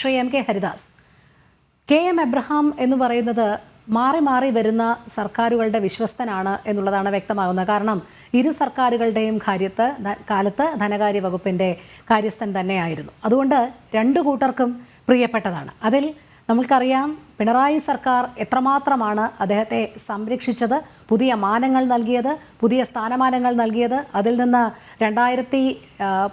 Shri M K Haridas. K M Abraham എന്ന് പറയുന്നത് മാറി മാറി വരുന്ന സർക്കാരുകളുടെ വിശ്വസ്തനാണ് എന്നുള്ളതാണ് വ്യക്തമാകുന്നത്. കാരണം ഇരു സർക്കാരുകളുടെയും കാര്യത്ത് കാലത്ത് ധനകാര്യ വകുപ്പിന്റെ കാര്യസ്ഥൻ തന്നെയായിരുന്നു. അതുകൊണ്ട് രണ്ടു കൂട്ടർക്കും പ്രിയപ്പെട്ടതാണ്. അതിൽ നമ്മൾക്കറിയാം പിണറായി സർക്കാർ എത്രമാത്രമാണ് അദ്ദേഹത്തെ സംരക്ഷിച്ചത് പുതിയ മാനങ്ങൾ നൽകിയത് പുതിയ സ്ഥാനമാനങ്ങൾ നൽകിയത്. അതിൽ നിന്ന് രണ്ടായിരത്തി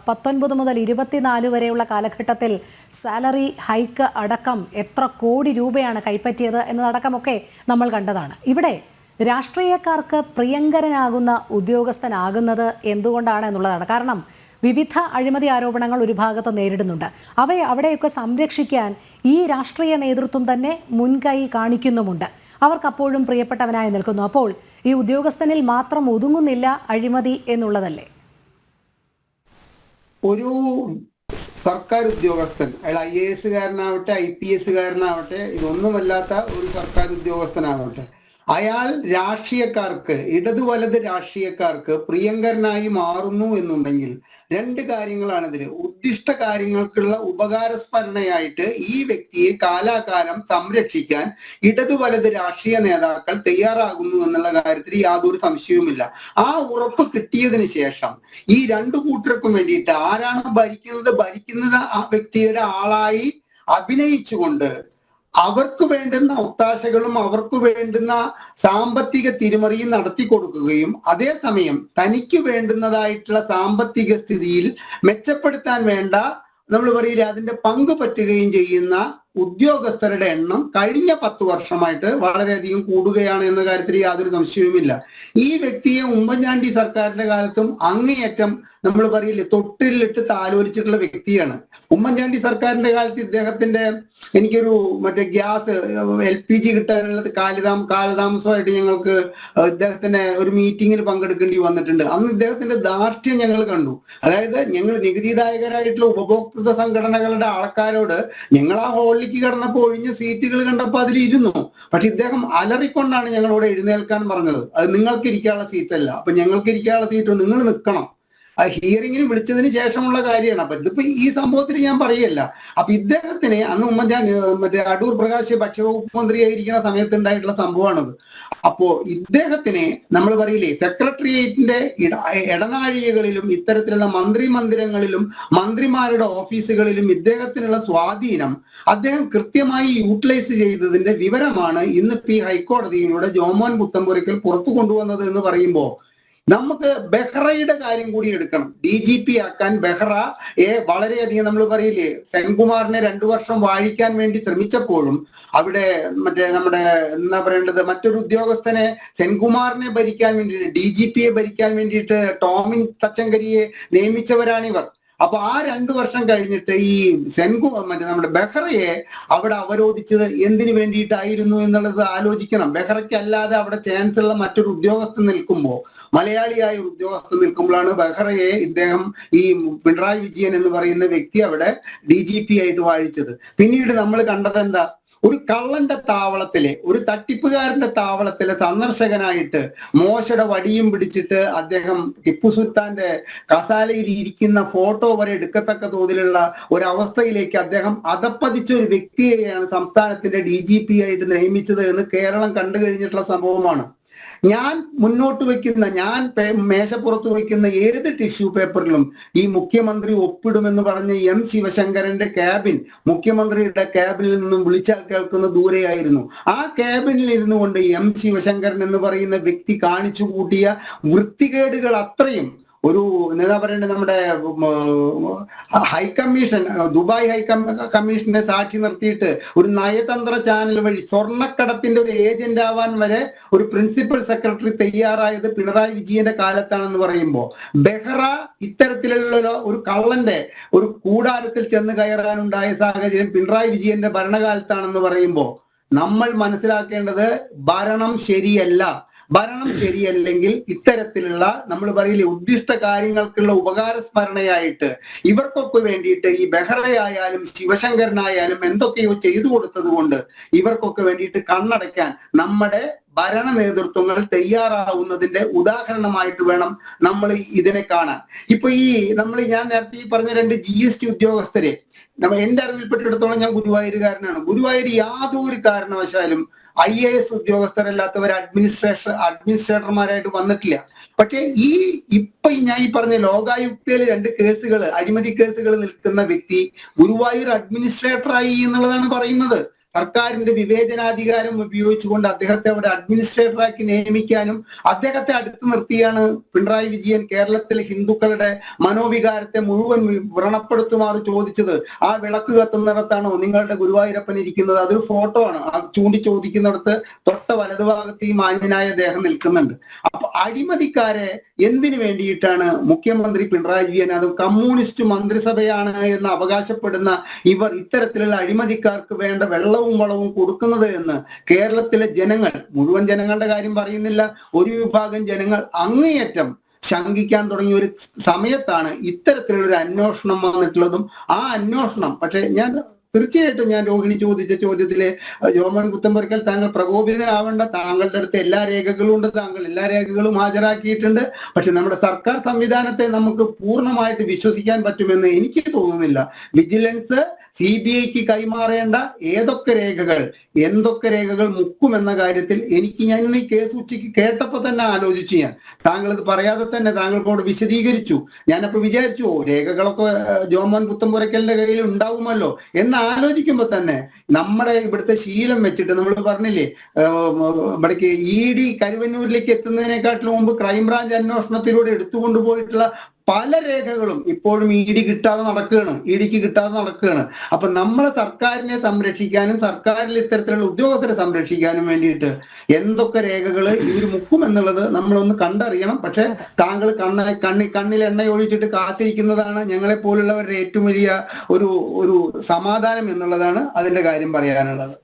പത്തൊൻപത് മുതൽ ഇരുപത്തിനാല് വരെയുള്ള കാലഘട്ടത്തിൽ സാലറി ഹൈക്ക് അടക്കം എത്ര കോടി രൂപയാണ് കൈപ്പറ്റിയത് എന്നതടക്കമൊക്കെ നമ്മൾ കണ്ടതാണ്. ഇവിടെ രാഷ്ട്രീയക്കാർക്ക് പ്രിയങ്കരനാകുന്ന ഉദ്യോഗസ്ഥനാകുന്നത് എന്തുകൊണ്ടാണ് എന്നുള്ളതാണ്. കാരണം വിവിധ അഴിമതി ആരോപണങ്ങൾ ഒരു ഭാഗത്ത് നേരിടുന്നുണ്ട്. അവയെ അവിടെയൊക്കെ സംരക്ഷിക്കാൻ ഈ രാഷ്ട്രീയ നേതൃത്വം തന്നെ മുൻകൈ കാണിക്കുന്നുമുണ്ട്. അവർക്കപ്പോഴും പ്രിയപ്പെട്ടവനായി നിൽക്കുന്നു. അപ്പോൾ ഈ ഉദ്യോഗസ്ഥനിൽ മാത്രം ഒതുങ്ങുന്നില്ല അഴിമതി എന്നുള്ളതല്ലേ? ഒരു സർക്കാർ ഉദ്യോഗസ്ഥൻ അയാൾ ഐ എ എസുകാരനാവട്ടെ ഐ പി എസുകാരനാവട്ടെ ഇതൊന്നുമല്ലാത്ത ഒരു സർക്കാർ ഉദ്യോഗസ്ഥനാവട്ടെ. അയാൾ രാഷ്ട്രീയക്കാർക്ക് ഇടതു വലത് രാഷ്ട്രീയക്കാർക്ക് പ്രിയങ്കരനായി മാറുന്നു എന്നുണ്ടെങ്കിൽ രണ്ട് കാര്യങ്ങളാണ് ഇതിൽ ഉദ്ദിഷ്ട കാര്യങ്ങൾക്കുള്ള ഉപകാരസ്മരണയായിട്ട് ഈ വ്യക്തിയെ കാലാകാലം സംരക്ഷിക്കാൻ ഇടതു വലത് രാഷ്ട്രീയ നേതാക്കൾ തയ്യാറാകുന്നു എന്നുള്ള കാര്യത്തിൽ യാതൊരു സംശയവുമില്ല. ആ ഉറപ്പ് കിട്ടിയതിന് ശേഷം ഈ രണ്ടു കൂട്ടർക്കും വേണ്ടിയിട്ട് ആരാണ് ഭരിക്കുന്നത് ഭരിക്കുന്നത് ആ വ്യക്തിയുടെ ആളായി അഭിനയിച്ചുകൊണ്ട് അവർക്ക് വേണ്ടുന്ന ഒത്താശകളും അവർക്ക് വേണ്ടുന്ന സാമ്പത്തിക തിരിമറിയും നടത്തി കൊടുക്കുകയും അതേസമയം തനിക്ക് വേണ്ടുന്നതായിട്ടുള്ള സാമ്പത്തിക സ്ഥിതിയിൽ മെച്ചപ്പെടുത്താൻ വേണ്ട നമ്മൾ പറയില്ല അതിന്റെ പങ്ക് പറ്റുകയും ചെയ്യുന്ന ഉദ്യോഗസ്ഥരുടെ എണ്ണം കഴിഞ്ഞ പത്ത് വർഷമായിട്ട് വളരെയധികം കൂടുകയാണ് എന്ന കാര്യത്തിൽ യാതൊരു സംശയവുമില്ല. ഈ വ്യക്തിയെ ഉമ്മൻചാണ്ടി സർക്കാരിന്റെ കാലത്തും അങ്ങേയറ്റം നമ്മൾ പറയില്ലേ തൊട്ടിലിട്ട് താലോലിച്ചിട്ടുള്ള വ്യക്തിയാണ്. ഉമ്മൻചാണ്ടി സർക്കാരിന്റെ കാലത്ത് ഇദ്ദേഹത്തിന്റെ എനിക്കൊരു മറ്റേ ഗ്യാസ് എൽ പി ജി കിട്ടാനുള്ള കാലതാം കാലതാമസമായിട്ട് ഞങ്ങൾക്ക് ഇദ്ദേഹത്തിന്റെ ഒരു മീറ്റിങ്ങിൽ പങ്കെടുക്കേണ്ടി വന്നിട്ടുണ്ട്. അന്ന് ഇദ്ദേഹത്തിന്റെ ദാർഢ്യം ഞങ്ങൾ കണ്ടു. അതായത് ഞങ്ങൾ നികുതിദായകരായിട്ടുള്ള ഉപഭോക്തൃ സംഘടനകളുടെ ആൾക്കാരോട് ഞങ്ങൾ ആ ഹോളിലേക്ക് കിടന്നപ്പോൾ ഒഴിഞ്ഞ സീറ്റുകൾ കണ്ടപ്പോൾ അതിലിരുന്നു. പക്ഷെ ഇദ്ദേഹം അലറിക്കൊണ്ടാണ് ഞങ്ങളോട് എഴുന്നേൽക്കാൻ പറഞ്ഞത്. അത് നിങ്ങൾക്ക് ഇരിക്കാനുള്ള സീറ്റല്ല. അപ്പൊ ഞങ്ങൾക്ക് ഇരിക്കാനുള്ള സീറ്റ് നിങ്ങൾ നിൽക്കണം. ആ ഹിയറിംഗിന് വിളിച്ചതിന് ശേഷമുള്ള കാര്യമാണ്. അപ്പൊ ഇതിപ്പോ ഈ സംഭവത്തിൽ ഞാൻ പറയല്ല. അപ്പൊ ഇദ്ദേഹത്തിന് അന്ന് ഉമ്മൻചാണ്ടി മറ്റേ അടൂർ പ്രകാശ് ഭക്ഷ്യവകുപ്പ് മന്ത്രിയായിരിക്കുന്ന സമയത്ത് ഉണ്ടായിട്ടുള്ള സംഭവമാണത്. അപ്പോ ഇദ്ദേഹത്തിന് നമ്മൾ പറയില്ലേ സെക്രട്ടേറിയറ്റിന്റെ ഇടനാഴികളിലും ഇത്തരത്തിലുള്ള മന്ത്രി മന്ദിരങ്ങളിലും മന്ത്രിമാരുടെ ഓഫീസുകളിലും ഇദ്ദേഹത്തിനുള്ള സ്വാധീനം അദ്ദേഹം കൃത്യമായി യൂട്ടിലൈസ് ചെയ്തതിന്റെ വിവരമാണ് ഇന്ന് പി ഹൈക്കോടതിയിലൂടെ ജോമോൻ പുത്തമ്പുരയ്ക്കൽ പുറത്തു കൊണ്ടുവന്നത് എന്ന് പറയുമ്പോൾ നമുക്ക് ബെഹ്റയുടെ കാര്യം കൂടി എടുക്കണം. ഡി ജി പി ആക്കാൻ ബെഹ്റ ഏ വളരെയധികം നമ്മൾ പറയില്ലേ സെൻകുമാറിനെ രണ്ടു വർഷം വാഴിക്കാൻ വേണ്ടി ശ്രമിച്ചപ്പോഴും അവിടെ മറ്റേ നമ്മുടെ എന്താ പറയേണ്ടത് മറ്റൊരു ഉദ്യോഗസ്ഥനെ സെൻകുമാറിനെ ഭരിക്കാൻ വേണ്ടിയിട്ട് ഡി ജി പിയെ ഭരിക്കാൻ വേണ്ടിയിട്ട് ടോമിൻ തച്ചങ്കരിയെ നിയമിച്ചവരാണിവർ. അപ്പൊ ആ രണ്ടു വർഷം കഴിഞ്ഞിട്ട് ഈ സെൻ ഗവൺമെന്റ് നമ്മുടെ ബെഹ്റയെ അവിടെ അവരോധിച്ചത് എന്തിനു വേണ്ടിയിട്ടായിരുന്നു എന്നുള്ളത് ആലോചിക്കണം. ബെഹ്റയ്ക്ക് അല്ലാതെ അവിടെ ചാൻസ് ഉള്ള മറ്റൊരു ഉദ്യോഗസ്ഥൻ നിൽക്കുമ്പോൾ മലയാളിയായ ഉദ്യോഗസ്ഥൻ നിൽക്കുമ്പോഴാണ് ബെഹ്റയെ ഇദ്ദേഹം ഈ പിണറായി വിജയൻ എന്ന് പറയുന്ന വ്യക്തി അവിടെ ഡി ജി പി ആയിട്ട് വാഴിച്ചത്. പിന്നീട് നമ്മൾ കണ്ടത് എന്താ? ഒരു കള്ളന്റെ താവളത്തിലെ ഒരു തട്ടിപ്പുകാരന്റെ താവളത്തിലെ സന്ദർശകനായിട്ട് മോശയുടെ വടിയും പിടിച്ചിട്ട് അദ്ദേഹം ടിപ്പു സുൽത്താന്റെ കസാലയിൽ ഇരിക്കുന്ന ഫോട്ടോ വരെ എടുക്കത്തക്ക തോതിലുള്ള ഒരവസ്ഥയിലേക്ക് അദ്ദേഹം അതപ്പതിച്ച ഒരു വ്യക്തിയെയാണ് സംസ്ഥാനത്തിന്റെ ഡി ജി പി ആയിട്ട് നിയമിച്ചത് എന്ന് കേരളം കണ്ടു കഴിഞ്ഞിട്ടുള്ള സംഭവമാണ്. ഞാൻ മുന്നോട്ട് വയ്ക്കുന്ന ഞാൻ മേശപ്പുറത്ത് വയ്ക്കുന്ന ഏത് ടിഷ്യൂ പേപ്പറിലും ഈ മുഖ്യമന്ത്രി ഒപ്പിടുമെന്ന് പറഞ്ഞ് എം ശിവശങ്കരന്റെ ക്യാബിൻ മുഖ്യമന്ത്രിയുടെ ക്യാബിനിൽ നിന്നും വിളിച്ചാൽ കേൾക്കുന്ന ദൂരെയായിരുന്നു ആ ക്യാബിനിൽ ഇരുന്നു കൊണ്ട് എം ശിവശങ്കരൻ എന്ന് പറയുന്ന വ്യക്തി കാണിച്ചു കൂട്ടിയ വൃത്തികേടുകൾ അത്രയും ഒരു എന്താ പറയണ്ടത് നമ്മുടെ ഹൈക്കമ്മീഷൻ ദുബായ് ഹൈ കമ്മീഷന്റെ സാക്ഷി നിർത്തിയിട്ട് ഒരു നയതന്ത്ര ചാനൽ വഴി സ്വർണക്കടത്തിന്റെ ഒരു ഏജന്റ് ആവാൻ വരെ ഒരു പ്രിൻസിപ്പൽ സെക്രട്ടറി തയ്യാറായത് പിണറായി വിജയന്റെ കാലത്താണെന്ന് പറയുമ്പോൾ ബെഹ്റ ഇത്തരത്തിലുള്ള ഒരു കള്ളന്റെ ഒരു കൂടാരത്തിൽ ചെന്ന് കയറാനുണ്ടായ സാഹചര്യം പിണറായി വിജയന്റെ ഭരണകാലത്താണെന്ന് പറയുമ്പോൾ നമ്മൾ മനസ്സിലാക്കേണ്ടത് ഭരണം ശരിയല്ല. ഭരണം ശരിയല്ലെങ്കിൽ ഇത്തരത്തിലുള്ള നമ്മൾ പറയില്ലേ ഉദ്ദിഷ്ട കാര്യങ്ങൾക്കുള്ള ഉപകാര സ്മരണയായിട്ട് ഇവർക്കൊക്കെ വേണ്ടിയിട്ട് ഈ ബെഹ്റയായാലും ശിവശങ്കരനായാലും എന്തൊക്കെയോ ചെയ്തു കൊടുത്തത് കൊണ്ട് ഇവർക്കൊക്കെ വേണ്ടിയിട്ട് കണ്ണടയ്ക്കാൻ നമ്മുടെ ഭരണ നേതൃത്വങ്ങൾ തയ്യാറാവുന്നതിന്റെ ഉദാഹരണമായിട്ട് വേണം നമ്മൾ ഇതിനെ കാണാൻ. ഇപ്പൊ ഈ നമ്മൾ ഞാൻ നേരത്തെ ഈ പറഞ്ഞ രണ്ട് ജി എസ് ടി ഉദ്യോഗസ്ഥരെ നമ്മൾ എന്റെ അറിവിൽപ്പെട്ടിടത്തോളം ഞാൻ ഗുരുവായൂരുകാരനാണ്. ഗുരുവായൂർ യാതൊരു കാരണവശാലും ഐ എ എസ് ഉദ്യോഗസ്ഥരല്ലാത്തവർ അഡ്മിനിസ്ട്രേഷൻ അഡ്മിനിസ്ട്രേറ്റർമാരായിട്ട് വന്നിട്ടില്ല. പക്ഷേ ഈ ഇപ്പൊ ഞാൻ ഈ പറഞ്ഞ ലോകായുക്തയിൽ രണ്ട് കേസുകൾ അഴിമതി കേസുകൾ നിൽക്കുന്ന വ്യക്തി ഗുരുവായൂർ അഡ്മിനിസ്ട്രേറ്ററായി എന്നുള്ളതാണ് പറയുന്നത്. സർക്കാരിന്റെ വിവേചനാധികാരം ഉപയോഗിച്ചുകൊണ്ട് അദ്ദേഹത്തെ അവിടെ അഡ്മിനിസ്ട്രേറ്ററാക്കി നിയമിക്കാനും അദ്ദേഹത്തെ അടുത്ത് നിർത്തിയാണ് പിണറായി വിജയൻ കേരളത്തിലെ ഹിന്ദുക്കളുടെ മനോവികാരത്തെ മുഴുവൻ വ്രണപ്പെടുത്തുമാറ് ചോദിച്ചത്. ആ വിളക്ക് കത്തുന്നിടത്താണോ നിങ്ങളുടെ ഗുരുവായൂരപ്പൻ ഇരിക്കുന്നത്? അതൊരു ഫോട്ടോ ആണ്. ചൂണ്ടി ചോദിക്കുന്നിടത്ത് തൊട്ട വലതുഭാഗത്ത് ഈ മാന്യനായ അദ്ദേഹം നിൽക്കുന്നുണ്ട്. അപ്പൊ അഴിമതിക്കാരെ എന്തിനു വേണ്ടിയിട്ടാണ് മുഖ്യമന്ത്രി പിണറായി വിജയൻ അതും കമ്മ്യൂണിസ്റ്റ് മന്ത്രിസഭയാണ് എന്ന് അവകാശപ്പെടുന്ന ഇവർ ഇത്തരത്തിലുള്ള അഴിമതിക്കാർക്ക് വേണ്ട വെള്ളവും വളവും കൊടുക്കുന്നത് എന്ന് കേരളത്തിലെ ജനങ്ങൾ മുഴുവൻ ജനങ്ങളുടെ കാര്യം പറയുന്നില്ല ഒരു വിഭാഗം ജനങ്ങൾ അങ്ങേയറ്റം ശങ്കിക്കാൻ തുടങ്ങിയ ഒരു സമയത്താണ് ഇത്തരത്തിലുള്ള ഒരു അന്വേഷണം വന്നിട്ടുള്ളതും. ആ അന്വേഷണം പക്ഷെ ഞാൻ തീർച്ചയായിട്ടും ഞാൻ രോഹിണി ചോദിച്ച ചോദ്യത്തിൽ ജോമൻ കുത്തമ്പർക്കൽ താങ്കൾ പ്രകോപിതരാവേണ്ട? താങ്കളുടെ അടുത്ത് എല്ലാ രേഖകളും ഉണ്ട് താങ്കൾ എല്ലാ രേഖകളും ഹാജരാക്കിയിട്ടുണ്ട്. പക്ഷെ നമ്മുടെ സർക്കാർ സംവിധാനത്തെ നമുക്ക് പൂർണമായിട്ട് വിശ്വസിക്കാൻ പറ്റുമെന്ന് എനിക്ക് തോന്നുന്നില്ല. വിജിലൻസ് സി ബി ഐക്ക് കൈമാറേണ്ട ഏതൊക്കെ രേഖകൾ എന്തൊക്കെ രേഖകൾ മുക്കുമെന്ന കാര്യത്തിൽ എനിക്ക് ഞാൻ ഇന്ന് ഈ കേസ് ഉച്ചയ്ക്ക് കേട്ടപ്പോൾ തന്നെ ആലോചിച്ചു ഞാൻ. താങ്കൾ ഇത് പറയാതെ തന്നെ താങ്കൾക്കോട് വിശദീകരിച്ചു. ഞാനപ്പോ വിചാരിച്ചു രേഖകളൊക്കെ ജോമോൻ പുത്തമ്പുരക്കലിന്റെ കയ്യിൽ ഉണ്ടാവുമല്ലോ. എന്ന് ആലോചിക്കുമ്പോൾ തന്നെ നമ്മുടെ ഇവിടുത്തെ ശീലം വെച്ചിട്ട് നമ്മൾ പറഞ്ഞില്ലേ ഇവിടേക്ക് ഇ ഡി കരുവന്നൂരിലേക്ക് എത്തുന്നതിനെക്കാട്ടിലും മുമ്പ് ക്രൈംബ്രാഞ്ച് അന്വേഷണത്തിലൂടെ എടുത്തുകൊണ്ടുപോയിട്ടുള്ള പല രേഖകളും ഇപ്പോഴും ഇ ഡി കിട്ടാതെ നടക്കുകയാണ്. ഇ ഡിക്ക് കിട്ടാതെ നടക്കുകയാണ്. അപ്പൊ നമ്മളെ സർക്കാരിനെ സംരക്ഷിക്കാനും സർക്കാരിൽ ഇത്തരത്തിലുള്ള ഉദ്യോഗസ്ഥരെ സംരക്ഷിക്കാനും വേണ്ടിയിട്ട് എന്തൊക്കെ രേഖകൾ ഇവർ മുക്കും എന്നുള്ളത് നമ്മളൊന്ന് കണ്ടറിയണം. പക്ഷെ താങ്കൾ കണ്ണ കണ്ണി കണ്ണിൽ എണ്ണ ഒഴിച്ചിട്ട് കാത്തിരിക്കുന്നതാണ് ഞങ്ങളെ പോലുള്ളവരുടെ ഏറ്റവും വലിയ ഒരു ഒരു സമാധാനം എന്നുള്ളതാണ് അതിന്റെ കാര്യം പറയാനുള്ളത്.